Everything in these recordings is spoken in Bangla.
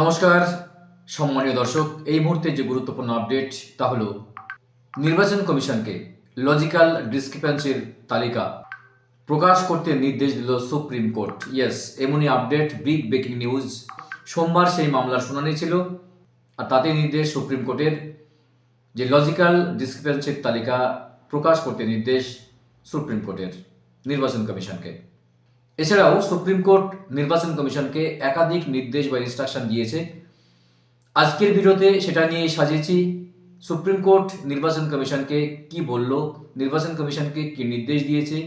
নমস্কার, সম্মানীয় দর্শক। এই মুহূর্তে যে গুরুত্বপূর্ণ আপডেট, তা হল, নির্বাচন কমিশনকে লজিক্যাল ডিসক্রিপেন্সির তালিকা প্রকাশ করতে নির্দেশ দিল সুপ্রিম কোর্ট। ইয়েস, এমনই আপডেট, বিগ ব্রেকিং নিউজ। সোমবার সেই মামলার শুনানি ছিল, আর তাতে নির্দেশ সুপ্রিম কোর্টের যে লজিক্যাল ডিসক্রিপেন্সির তালিকা প্রকাশ করতে নির্দেশ সুপ্রিম কোর্টের, নির্বাচন কমিশনকে। এছাড়াও সুপ্রিম কোর্ট নির্বাচন কমিশনকে একাধিক নির্দেশ বা ইনস্ট্রাকশন দিয়েছে। আজকের ভিডিওতে সেটা নিয়ে সাজিয়েছি। সুপ্রিম কোর্ট নির্বাচন কমিশনকে কি বলল, নির্বাচন কমিশনকে কি নির্দেশ দিয়েছে,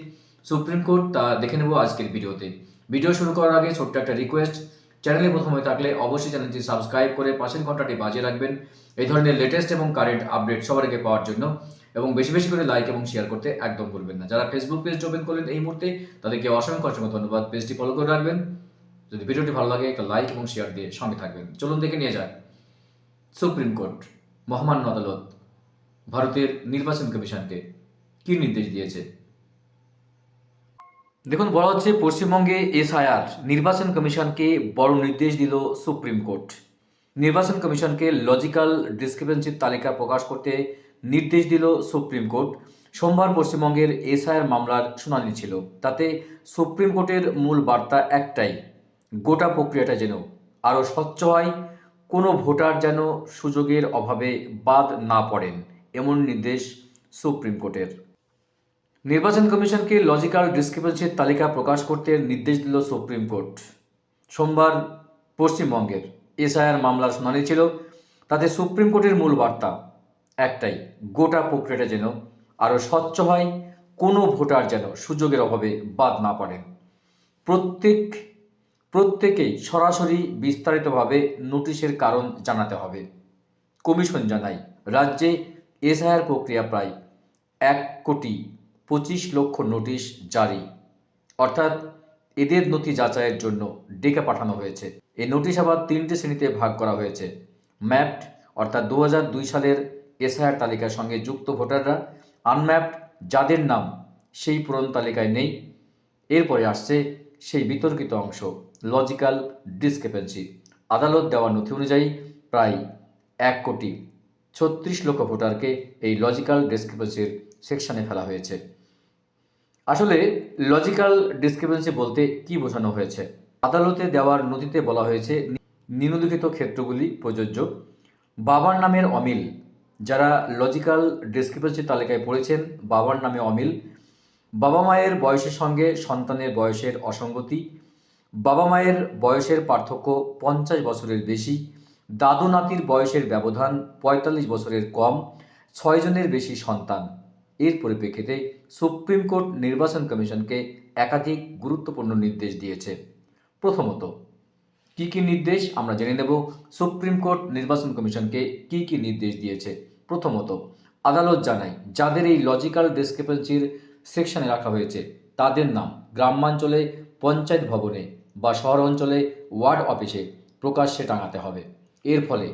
সুপ্রিম কোর্ট তা দেখে নেব আজকের ভিডিওতে। ভিডিও শুরু করার আগে ছোট্ট একটা রিকোয়েস্ট চ্যানেলে প্রথম থাকলে অবশ্যই চ্যানেলটি সাবস্ক্রাইব করে পাশের ঘন্টাটি বাজিয়ে রাখবেন। এই ধরনের লেটেস্ট এবং কারেন্ট আপডেট সবার আগে পাওয়ার জন্য। এবং বেশি বেশি করে লাইক এবং শেয়ার করতে একদম ভুলবেন না। যারা ফেসবুক পেজ ওপেন করলেন এই মুহূর্তে, তাদেরকে অসংখ্য অসংখ্য ধন্যবাদ। পেজটি ফলো করে রাখবেন। যদি ভিডিওটি ভালো লাগে, একটা লাইক এবং শেয়ার দিয়ে সঙ্গে থাকবেন। চলুন দেখে নিয়ে যায় সুপ্রিম কোর্ট মহামান্য আদালত, ভারতের নির্বাচন কমিশনকে কি নির্দেশ দিয়েছে? দেখুন, বলা হচ্ছে পশ্চিমবঙ্গে এসআইআর, নির্বাচন কমিশনকে বড় নির্দেশ দিল সুপ্রিম কোর্ট নির্বাচন কমিশনকে লজিক্যাল ডিসক্রিপেন্সির তালিকা প্রকাশ করতে নির্দেশ দিল সুপ্রিম কোর্ট। সোমবার পশ্চিমবঙ্গের এসআইআর মামলার শুনানি ছিল। তাতে সুপ্রিম কোর্টের মূল বার্তা একটাই, গোটা প্রক্রিয়াটা যেন আরও স্বচ্ছ হয়, কোনো ভোটার যেন সুযোগের অভাবে বাদ না পড়েন, এমন নির্দেশ সুপ্রিম কোর্টের। নির্বাচন কমিশনকে লজিক্যাল ডিসক্রিপেন্সির তালিকা প্রকাশ করতে নির্দেশ দিল সুপ্রিম কোর্ট। সোমবার পশ্চিমবঙ্গের এসআইআর মামলার শুনানি ছিল। তাতে সুপ্রিম কোর্টের মূল বার্তা একটাই, গোটা প্রক্রিয়াটা যেন আরও স্বচ্ছ হয়, কোনো ভোটার যেন সুযোগের অভাবে বাদ না পড়েন প্রত্যেক, প্রত্যেকেই সরাসরি বিস্তারিতভাবে নোটিশের কারণ জানাতে হবে। কমিশন জানায়, রাজ্যে এসআইআর প্রক্রিয়া প্রায় এক কোটি পঁচিশ লক্ষ নোটিশ জারি। অর্থাৎ এদের নথি যাচাইয়ের জন্য ডেকে পাঠানো হয়েছে। এই নোটিশ আবার তিনটে শ্রেণীতে ভাগ করা হয়েছে। ম্যাপড, অর্থাৎ দু সালের এসআইআর তালিকার সঙ্গে যুক্ত ভোটাররা আনম্যাপড যাদের নাম সেই পূরণ তালিকায় নেই। এরপরে আসছে সেই বিতর্কিত অংশ, লজিক্যাল ডিসক্রিপেন্সি। আদালত দেওয়া নথি অনুযায়ী প্রায় এক কোটি ছত্রিশ লক্ষ ভোটারকে এই লজিক্যাল ডিসক্রিপেন্সির সেকশানে ফেলা হয়েছে। আসলে লজিক্যাল ডিসক্রিপেন্সি বলতে কি বোঝানো হয়েছে? আদালতে দেওয়ার নথিতে বলা হয়েছে নিম্নলিখিত ক্ষেত্রগুলি প্রযোজ্য। বাবার নামের অমিল যারা লজিক্যাল ডিসক্রিপেন্সি তালিকায় পড়েছেন, বাবার নামে অমিল, বাবা মায়ের বয়সের সঙ্গে সন্তানের বয়সের অসঙ্গতি, বাবা মায়ের বয়সের পার্থক্য পঞ্চাশ বছরের বেশি, দাদু নাতির বয়সের ব্যবধান পঁয়তাল্লিশ বছরের কম ছয়জনের বেশি সন্তান। এর পরিপ্রেক্ষিতে সুপ্রিম কোর্ট নির্বাচন কমিশনকে একাধিক গুরুত্বপূর্ণ নির্দেশ দিয়েছে। প্রথমত, কি কি নির্দেশ আমরা জেনে নেব? সুপ্রিম কোর্ট নির্বাচন কমিশনকে কি কি নির্দেশ দিয়েছে? প্রথমত, আদালত জানায়, যাদের এই লজিক্যাল ডিসক্রিপেন্সির সেকশনে রাখা হয়েছে, তাদের নাম গ্রামাঞ্চলে, পঞ্চায়েত ভবনে বা শহর অঞ্চলে ওয়ার্ড অফিসে প্রকাশ্যে টাঙাতে হবে। এর ফলে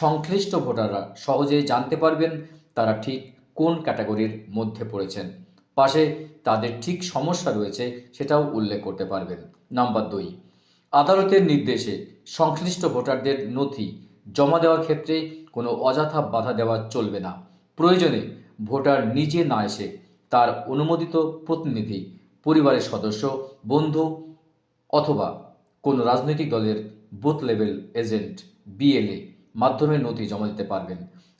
সংশ্লিষ্ট ভোটাররা সহজে জানতে পারবেন তারা ঠিক কোন ক্যাটাগরির মধ্যে পড়েছেন। পাশে তাদের ঠিক সমস্যা রয়েছে সেটাও উল্লেখ করতে পারবেন। নাম্বার দুই, আদালতের নির্দেশে সংশ্লিষ্ট ভোটারদের নথি জমা দেওয়ার ক্ষেত্রে কোনো অযথা বাধা দেওয়া চলবে না। প্রয়োজনে ভোটার নিজে না এসে তার অনুমোদিত প্রতিনিধি, পরিবারের সদস্য, বন্ধু অথবা কোনো রাজনৈতিক দলের বুথ লেভেল এজেন্ট, বিএলএ মাধ্যমে নথি জমা দিতে পারবেন।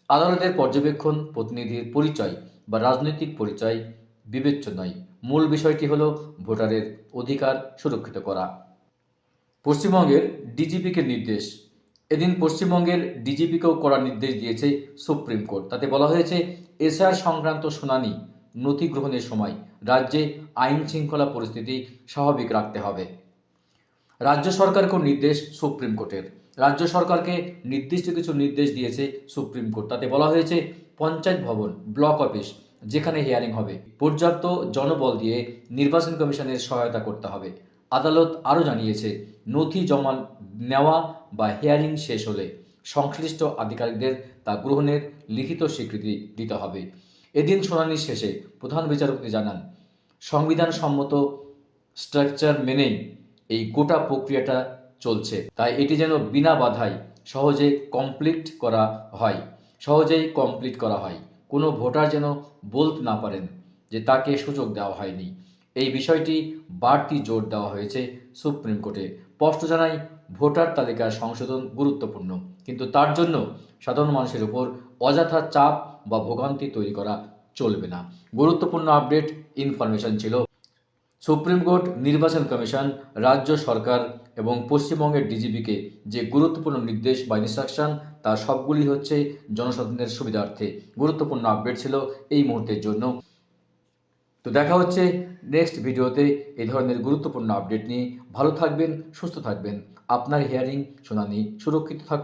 আদালতের পর্যবেক্ষণ, প্রতিনিধির পরিচয় বা রাজনৈতিক পরিচয় বিবেচ্য নয়। মূল বিষয়টি হলো ভোটারের অধিকার সুরক্ষিত করা। পশ্চিমবঙ্গের ডিজিপিকে নির্দেশ এদিন পশ্চিমবঙ্গের ডিজিপিকেও করার নির্দেশ দিয়েছে সুপ্রিম কোর্ট। তাতে বলা হয়েছে, এসআর সংক্রান্ত শুনানি নথি গ্রহণের সময় রাজ্যে আইন শৃঙ্খলা পরিস্থিতি স্বাভাবিক রাখতে হবে। রাজ্য সরকারকেও নির্দেশ সুপ্রিম কোর্টের। রাজ্য সরকারকে নির্দিষ্ট কিছু নির্দেশ দিয়েছে সুপ্রিম কোর্ট। তাতে বলা হয়েছে, পঞ্চায়েত ভবন, ব্লক অফিস, যেখানে হিয়ারিং হবে, পর্যাপ্ত জনবল দিয়ে নির্বাচন কমিশনের সহায়তা করতে হবে। আদালত আরও জানিয়েছে, নথি জমা নেওয়া বা হিয়ারিং শেষ হলে সংশ্লিষ্ট আধিকারিকদের তা গ্রহণের লিখিত স্বীকৃতি দিতে হবে। এদিন শুনানি শেষে প্রধান বিচারপতি জানান সংবিধান সম্মত স্ট্রাকচার মেনেই এই গোটা প্রক্রিয়াটা চলছে। তাই এটি যেন বিনা বাধায় সহজে কমপ্লিট করা হয়, সহজেই কমপ্লিট করা হয়। কোনো ভোটার যেন বলতে না পারেন যে তাকে সুযোগ দেওয়া হয়নি। এই বিষয়টি বাড়তি জোর দেওয়া হয়েছে সুপ্রিম কোর্টে। স্পষ্ট জানাই ভোটার তালিকার সংশোধন গুরুত্বপূর্ণ। কিন্তু তার জন্য সাধারণ মানুষের উপর অযথা চাপ বা ভোগান্তি তৈরি করা চলবে না। গুরুত্বপূর্ণ আপডেট ইনফরমেশন ছিল, সুপ্রিম কোর্ট নির্বাচন কমিশন, রাজ্য সরকার এবং পশ্চিমবঙ্গের ডিজিপিকে যে গুরুত্বপূর্ণ নির্দেশ বা ইনস্ট্রাকশন তার সবগুলি হচ্ছে জনসাধারণের সুবিধার্থে। গুরুত্বপূর্ণ আপডেট ছিল এই মুহূর্তের জন্য। তো দেখা হচ্ছে নেক্সট ভিডিওতে এই ধরনের গুরুত্বপূর্ণ আপডেট নিয়ে ভালো থাকবেন, সুস্থ থাকবেন। আপনার হিয়ারিং শুনানি সুরক্ষিত থাকুন